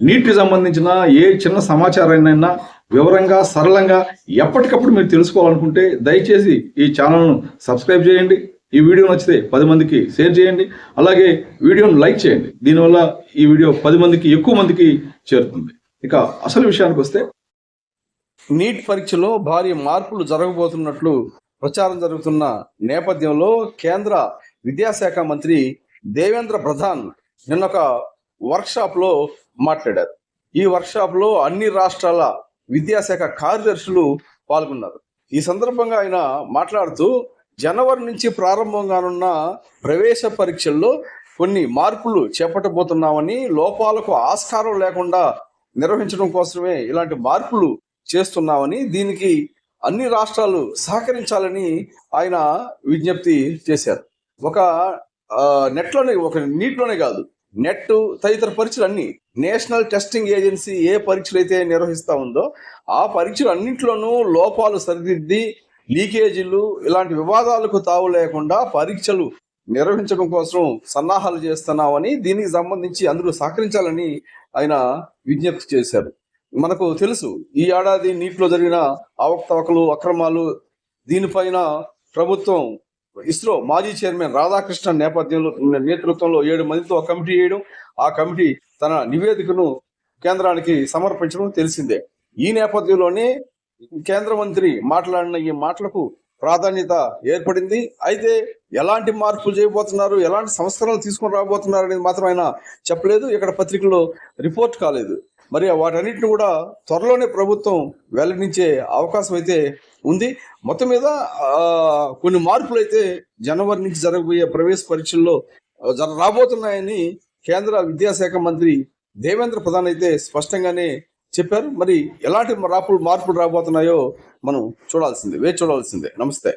నీటికి సంబంధించిన ఏ చిన్న సమాచారాన్నైనా వివరంగా సరళంగా ఎప్పటికప్పుడు మీరు తెలుసుకోవాలనుకుంటే దయచేసి ఈ ఛానల్ను సబ్స్క్రైబ్ చేయండి. ఈ వీడియో నచ్చితే పది మందికి షేర్ చేయండి. అలాగే వీడియోను లైక్ చేయండి. దీనివల్ల ఈ వీడియో పది మందికి ఎక్కువ మందికి చేరుతుంది. ఇక అసలు విషయానికి వస్తే నీట్ పరీక్షలో భారీ మార్పులు జరగబోతున్నట్లు ప్రచారం జరుగుతున్న నేపథ్యంలో కేంద్ర విద్యాశాఖ మంత్రి దేవేంద్ర ప్రధాన్ నిన్న ఒక వర్క్షాప్లో మాట్లాడారు. ఈ వర్క్షాప్లో అన్ని రాష్ట్రాల విద్యాశాఖ కార్యదర్శులు పాల్గొన్నారు. ఈ సందర్భంగా ఆయన మాట్లాడుతూ జనవరి నుంచి ప్రారంభంగానున్న ప్రవేశ పరీక్షల్లో కొన్ని మార్పులు చేపట్టబోతున్నామని లోపాలకు ఆస్కారం లేకుండా నిర్వహించడం కోసమే ఇలాంటి మార్పులు చేస్తున్నామని దీనికి అన్ని రాష్ట్రాలు సహకరించాలని ఆయన విజ్ఞప్తి చేశారు. ఒక నెట్లోనే ఒక నీటిలోనే కాదు నెట్ తదితర పరీక్షలు అన్ని నేషనల్ టెస్టింగ్ ఏజెన్సీ ఏ పరీక్షలు అయితే నిర్వహిస్తూ ఉందో ఆ పరీక్షలు అన్నింటిలోనూ లోపాలు సరిదిద్ది లీకేజీలు ఇలాంటి వివాదాలకు తావు లేకుండా పరీక్షలు నిర్వహించడం కోసం సన్నాహాలు చేస్తున్నామని దీనికి సంబంధించి అందరూ సహకరించాలని ఆయన విజ్ఞప్తి చేశారు. మనకు తెలుసు ఈ ఏడాది నీటిలో జరిగిన అవకతవకలు అక్రమాలు దీనిపైన ప్రభుత్వం ఇస్రో మాజీ చైర్మన్ రాధాకృష్ణ నేపథ్యంలో నేతృత్వంలో ఏడు మందితో కమిటీ వేయడం ఆ కమిటీ తన నివేదికను కేంద్రానికి సమర్పించడం తెలిసిందే. ఈ నేపథ్యంలోనే కేంద్ర మంత్రి మాట్లాడిన ఈ మాటలకు ప్రాధాన్యత ఏర్పడింది. అయితే ఎలాంటి మార్పులు చేయబోతున్నారు? ఎలాంటి సంస్కరణలు తీసుకొని రాబోతున్నారు అనేది మాత్రం ఆయన చెప్పలేదు. ఇక్కడ పత్రికలో రిపోర్ట్ కాలేదు. మరి వాటన్నిటిని కూడా త్వరలోనే ప్రభుత్వం వెల్లడించే అవకాశం అయితే ఉంది. మొత్తం మీద కొన్ని మార్పులు అయితే జనవరి నుంచి జరగబోయే ప్రవేశ పరీక్షల్లో జర రాబోతున్నాయని కేంద్ర విద్యాశాఖ మంత్రి దేవేంద్ర ప్రధాన్ అయితే స్పష్టంగానే చెప్పారు. మరి ఎలాంటి మార్పులు మార్పులు రాబోతున్నాయో మనం చూడాల్సిందే వేచి చూడాల్సిందే. నమస్తే.